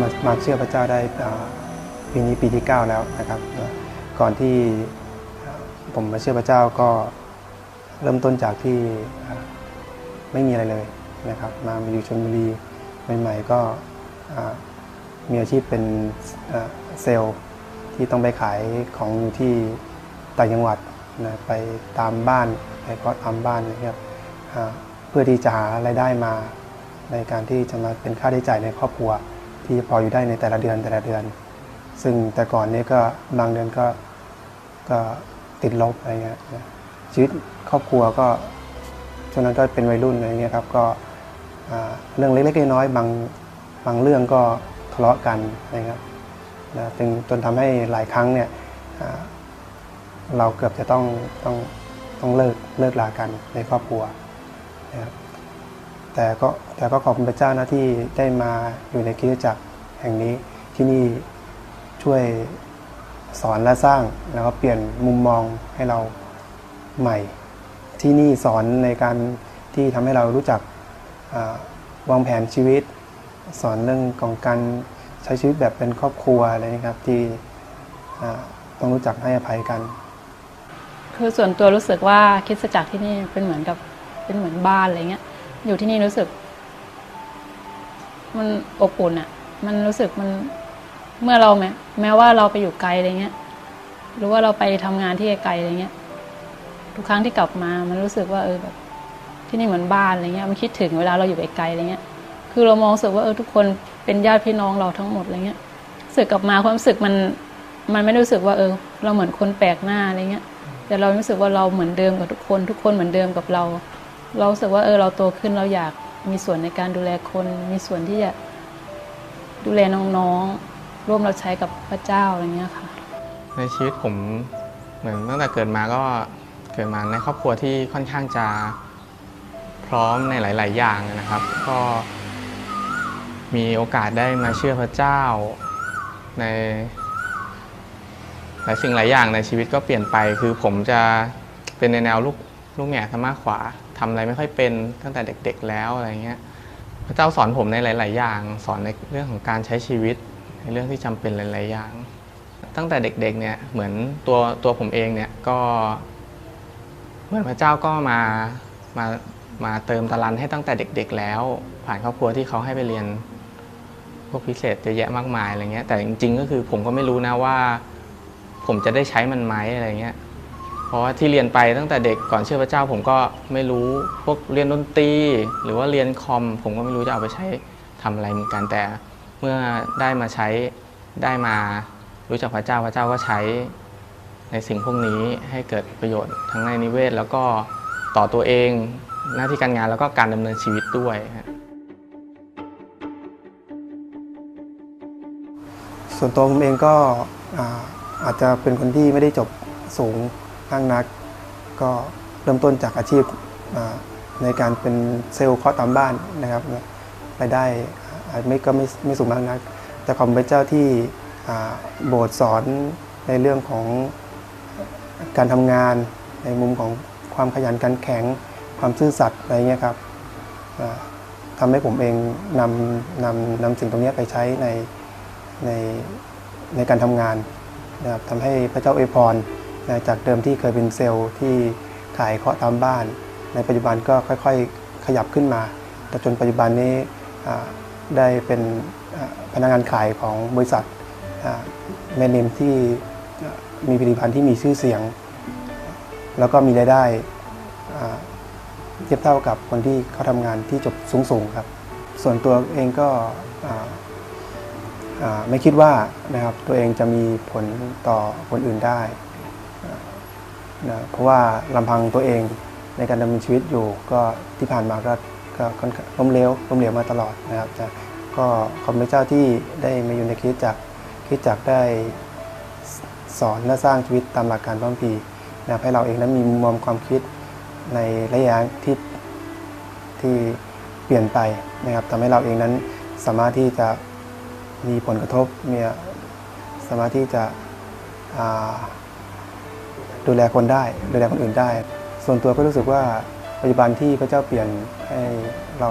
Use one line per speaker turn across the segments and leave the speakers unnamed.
มามาเชื่อพระเจ้าได้ปีนี้ปีที่ 9 แล้วนะครับ ก่อนที่ผมมาเชื่อพระเจ้าก็เริ่มต้นจากที่ไม่มีอะไรเลยนะครับ มามาอยู่ชลบุรีใหม่ๆก็มีอาชีพเป็นเซลล์ที่ต้องไปขายของอยู่ที่ต่างจังหวัดนะไปตามบ้านไปก็ตามบ้านนะครับเพื่อที่จะหารายได้มาในการที่จะมาเป็นค่าใช้จ่ายในครอบครัว ที่พออยู่ได้ในแต่ละเดือนแต่ละเดือน ซึ่งแต่ก่อนนี้ก็บางเดือนก็ก็ติดลบอะไรเงี้ยชีวิตครอบครัวก็ช่วงนั้นก็เป็นวัยรุ่นอะไรเงี้ยครับก็เรื่องเล็กๆน้อยๆบางบางเรื่องก็ทะเลาะกันนะครับนะจนจนทำให้หลายครั้งเนี่ยเราเกือบจะต้องต้องต้องเลิกเลิกลากันในครอบครัวนะครับ แต่ก็แต่ก็ขอบคุณพระเจ้านะที่ได้มาอยู่ในคริสตจักรแห่งนี้ที่นี่ช่วยสอนและสร้างแล้วก็เปลี่ยนมุมมองให้เราใหม่ ที่นี่สอนในการที่ทำให้เรารู้จักวางแผนชีวิต สอนเรื่องของการใช้ชีวิตแบบเป็นครอบครัวอะไรนะครับที่ต้องรู้จักให้อภัยกัน
คือส่วนตัวรู้สึกว่าคิดจักรที่นี่เป็นเหมือนกับเป็นเหมือนบ้านอะไรเงี้ย อยู่ที่นี่รู้สึก มันอบอุ่นอะมันรู้สึกมันเมื่อเราแม้แม้ว่าเราไปอยู่ไกลอะไรเงี้ย หรือว่าเราไปทำงานที่ไกลอะไรเงี้ย ทุกครั้งที่กลับมา มันรู้สึกว่าเออแบบ ที่นี่เหมือนบ้านอะไรเงี้ย มันคิดถึงเวลาเราอยู่ไกลอะไรเงี้ย คือเรามองสึกว่าเออทุกคนเป็นญาติพี่น้องเราทั้งหมดอะไรเงี้ยสึกกลับมาความรู้สึกมัน มันไม่รู้สึกว่าเออ เราเหมือนคนแปลกหน้าอะไรเงี้ย แต่เรารู้สึกว่าเราเหมือนเดิมกับทุกคน ทุกคนเหมือนเดิมกับเรา เราสึกว่าเออเราโตขึ้นเราอยากมีส่วนในการดูแลคน มีส่วนที่จะดูแลน้องๆ ร่วมเราใช้กับพระเจ้าอะไรเงี้ยค่ะ
ในชีวิตผมเหมือนตั้งแต่เกิดมาก็เกิดมาในครอบครัวที่ค่อนข้างจะพร้อมในหลาย ๆ อย่างนะครับ ก็มีโอกาสได้มาเชื่อพระเจ้าในหลายสิ่งหลายอย่างในชีวิตก็เปลี่ยนไป คือผมจะเป็นในแนวลูก ลูกแง่ซะมากกว่าทำอะไรไม่ค่อยเป็นตั้งแต่เด็ก ๆแล้วอะไรเงี้ยพระเจ้าสอนผมในหลาย ๆ อย่าง สอนในเรื่องของการใช้ชีวิต ในเรื่องที่จำเป็นหลาย ๆ อย่าง ตั้งแต่เด็ก ๆ เนี่ยเหมือนตัวตัวผมเองเนี่ยก็เหมือนพระเจ้าก็มามามาเติมตะลันให้ตั้งแต่เด็ก ๆ แล้ว ผ่านครอบครัวที่เขาให้ไปเรียนพวกพิเศษเยอะแยะมากมายอะไรเงี้ยแต่จริง ๆ ก็คือผมก็ไม่รู้นะว่า ผมจะได้ใช้มันไหมอะไรเงี้ย ราะว่าที่เรียนไปตั้งแต่เด็กก่อนเชื่อพระเจ้าผมก็ไม่รู้พวกเรียนดนตรีหรือว่าเรียนคอม ผมก็ไม่รู้จะเอาไปใช้ทำอะไรเหมือนกันแต่ เมื่อได้มาใช้ได้มารู้จักพระเจ้าพระเจ้าก็ใช้ในสิ่งพวกนี้ให้เกิดประโยชน์ทั้งในนิเวศ แล้วก็ต่อตัวเองหน้าที่การงานแล้วก็การดำเนินชีวิตด้วย
ส่วนตัวผมเองก็อาจจะเป็นคนที่ไม่ได้จบสูง นักนัก ก็เริ่มต้นจากอาชีพในการเป็นเซลล์เคาะตามบ้านนะครับรายได้อาจไม่ก็ไม่ไม่สูงมากนัก แต่ขอบคุณพระเจ้าที่โบสถ์สอนในเรื่องของการทำงาน ในมุมของความขยันการแข็งความซื่อสัตย์อะไรเงี้ยครับอ่าทำให้ผมเองนำนำนำสิ่งตรงนี้ไปใช้ในในในการทำงานนะครับทำให้พระเจ้าอวยพร จากเดิมที่เคยเป็นเซลล์ที่ขายเคาะตามบ้าน ในปัจจุบันก็ค่อยๆ ขยับขึ้นมา แต่จนปัจจุบันนี้ได้เป็นพนักงานขายของบริษัทแมนเนมที่มีผลิตภัณฑ์ที่มีชื่อเสียง แล้วก็มีรายได้เทียบเท่ากับคนที่เขาทำงานที่จบสูงๆครับ ส่วนตัวเองก็ไม่คิดว่านะครับตัวเองจะมีผลต่อคนอื่นได้ นะเพราะว่าลำพังตัวเองในการดำเนินชีวิตอยู่ก็ที่ผ่านมาก็ก็ค่อนข้างล้มเหลวล้มเหลวมาตลอดนะครับแต่ก็ขอบคุณพระเจ้าที่ได้มาอยู่ในคริสตจักรคริสตจักได้สอนและสร้างชีวิตตามหลักการพระคัมภีร์นะให้เราเองนั้นมีมุมมองความคิดในระยะที่ที่เปลี่ยนไปนะครับทำให้เราเองนั้นสามารถที่จะมีผลกระทบมีสามารถที่จะ ดูแลคนได้ ดูแลคนอื่นได้ ส่วนตัวก็รู้สึกว่าปัจจุบันที่พระเจ้าเปลี่ยนให้เรา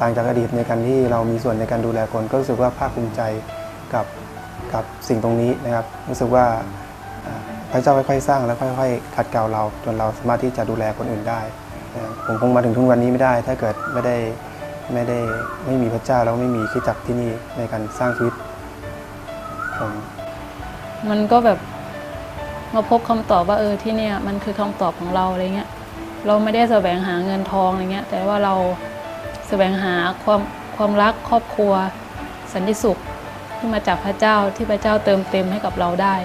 ต่างจากอดีตในการที่เรามีส่วนในการดูแลคน ก็รู้สึกว่าภาคภูมิใจกับกับสิ่งตรงนี้นะครับ รู้สึกว่าพระเจ้าค่อยๆสร้างแล้วค่อยๆขัดเกลาเรา จนเราสามารถที่จะดูแลคนอื่นได้ ผมคงมาถึงทุกวันนี้ไม่ได้ ถ้าเกิดไม่ได้ไม่ได้ไม่มีพระเจ้าแล้วไม่มีคิดจักรที่นี่ในการสร้างชีวิตผม
มันก็แบบ มาพบคำตอบว่าเออที่เนี่ยมันคือคำตอบของเราอะไรเงี้ยเราไม่ได้แสวงหาเงินทองอะไรเงี้ยแต่ว่าเราแสวงหาความความรักครอบครัว สันติสุขที่มาจากพระเจ้าที่พระเจ้าเติมเต็มให้กับเราได้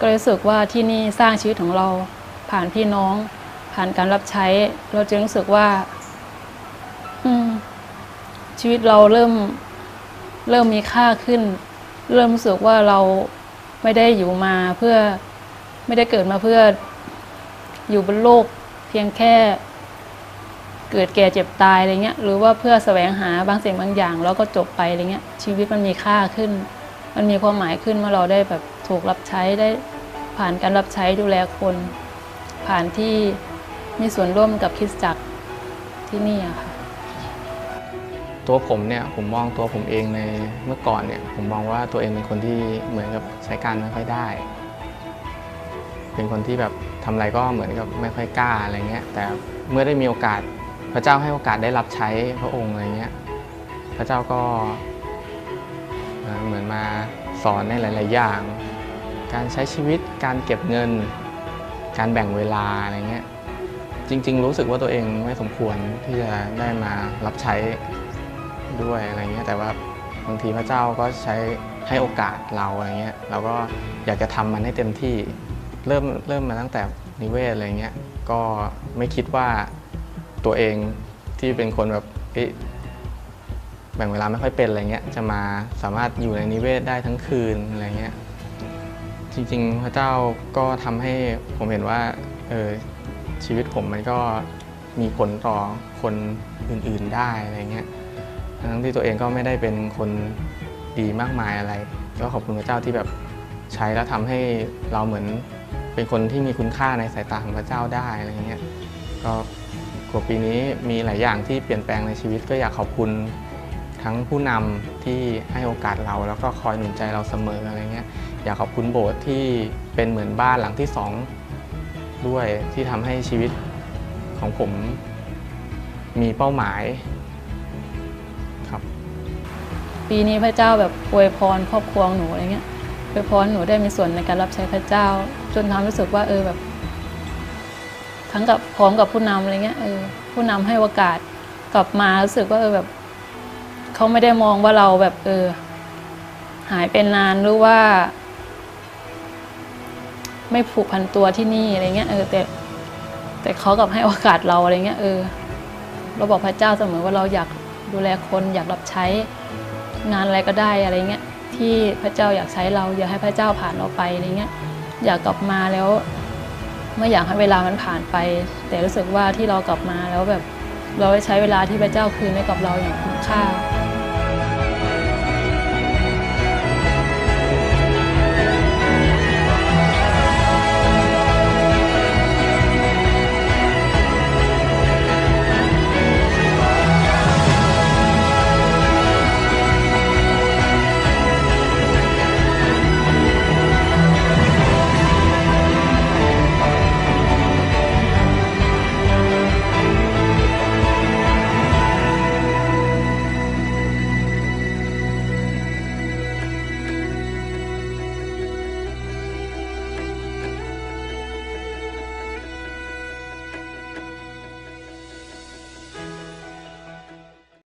ก็รู้สึกว่าที่นี่สร้างชีวิตของเราผ่านพี่น้อง ผ่านการรับใช้ เราจึงรู้สึกว่า อืม ชีวิตเราเริ่ม เริ่มมีค่าขึ้น เริ่มรู้สึกว่าเรา ไม่ได้อยู่มาเพื่อไม่ได้เกิดมาเพื่ออยู่บนโลกเพียงแค่เกิดแก่เจ็บตายอะไรเงี้ยหรือว่าเพื่อแสวงหาบางสิ่งบางอย่าง แล้วก็จบไปอะไรเงี้ยชีวิตมันมีค่าขึ้น มันมีความหมายขึ้นเมื่อเราได้แบบถูกรับใช้ได้ผ่านการรับใช้ดูแลคน ผ่านที่มีส่วนร่วมกับคริสตจักรที่นี่อะค่ะ
ตัวผมเนี่ยผมมองตัวผมเองในเมื่อก่อนเนี่ยผมมองว่าตัวเองเป็นคนที่เหมือนกับใช้การไม่ค่อยได้ เป็นคนที่แบบทำอะไรก็เหมือนกับไม่ค่อยกล้าอะไรเงี้ยแต่เมื่อได้มีโอกาสพระเจ้าให้โอกาสได้รับใช้พระองค์อะไรเงี้ยพระเจ้าก็เอ่อเหมือนมาสอนในหลาย ๆ อย่าง การใช้ชีวิตการเก็บเงิน การแบ่งเวลาอะไรเงี้ยจริง ๆ รู้สึกว่าตัวเองไม่สมควรที่จะได้มารับใช้ ด้วยอะไรเงี้ยแต่ว่าบางทีพระเจ้าก็ใช้ให้โอกาสเราอะไรเงี้ยเราก็อยากจะทำมันให้เต็มที่เริ่มเริ่มมาตั้งแต่นิเวศอะไรเงี้ยก็ไม่คิดว่าตัวเองที่เป็นคนแบบแบ่งเวลาไม่ค่อยเป็นอะไรเงี้ยจะมาสามารถอยู่ในนิเวศได้ทั้งคืนอะไรเงี้ยจริงๆ พระเจ้าก็ทำให้ผมเห็นว่าเออชีวิตผมมันก็มีผลต่อคนอื่นๆได้อะไรเงี้ย ทั้งที่ตัวเองก็ไม่ได้เป็นคนดีมากมายอะไร ก็ขอบคุณพระเจ้าที่แบบใช้แล้วทำให้เราเหมือนเป็นคนที่มีคุณค่าในสายตาของพระเจ้าได้อะไรเงี้ยก็กว่าปีนี้มีหลายอย่างที่เปลี่ยนแปลงในชีวิต ก็อยากขอบคุณทั้งผู้นำที่ให้โอกาสเรา แล้วก็คอยหนุนใจเราเสมออะไรเงี้ยอยากขอบคุณโบสถ์ที่เป็นเหมือนบ้านหลังที่สองด้วยที่ทำให้ชีวิตของผมมีเป้าหมาย
ปีนี้พระเจ้าแบบอวยพรครอบครัวของหนูอะไรเงี้ยอวยพรหนูได้มีส่วนในการรับใช้พระเจ้า จนทำให้รู้สึกว่าเออแบบทั้งกับพร้อมกับผู้นำอะไรเงี้ยเออผู้นำให้โอกาสกลับมารู้สึกว่าเออแบบเขาไม่ได้มองว่าเราแบบเออ หายไปนานหรือว่า ไม่ผูกพันตัวที่นี่อะไรเงี้ยเออแต่แต่เขากลับให้โอกาสเราอะไรเงี้ยเออเราบอกพระเจ้าเสมอว่าเราอยากดูแลคนอยากรับใช้ งานอะไรก็ได้อะไรเงี้ยที่พระเจ้าอยากใช้เรา อยากให้พระเจ้าผ่านเราไปอะไรเงี้ยอยากกลับมาแล้วไม่อยากให้เวลามันผ่านไป แต่รู้สึกว่าที่เรากลับมาแล้วแบบเราได้ใช้เวลาที่พระเจ้าคืนให้กับเราอย่างคุ้มค่า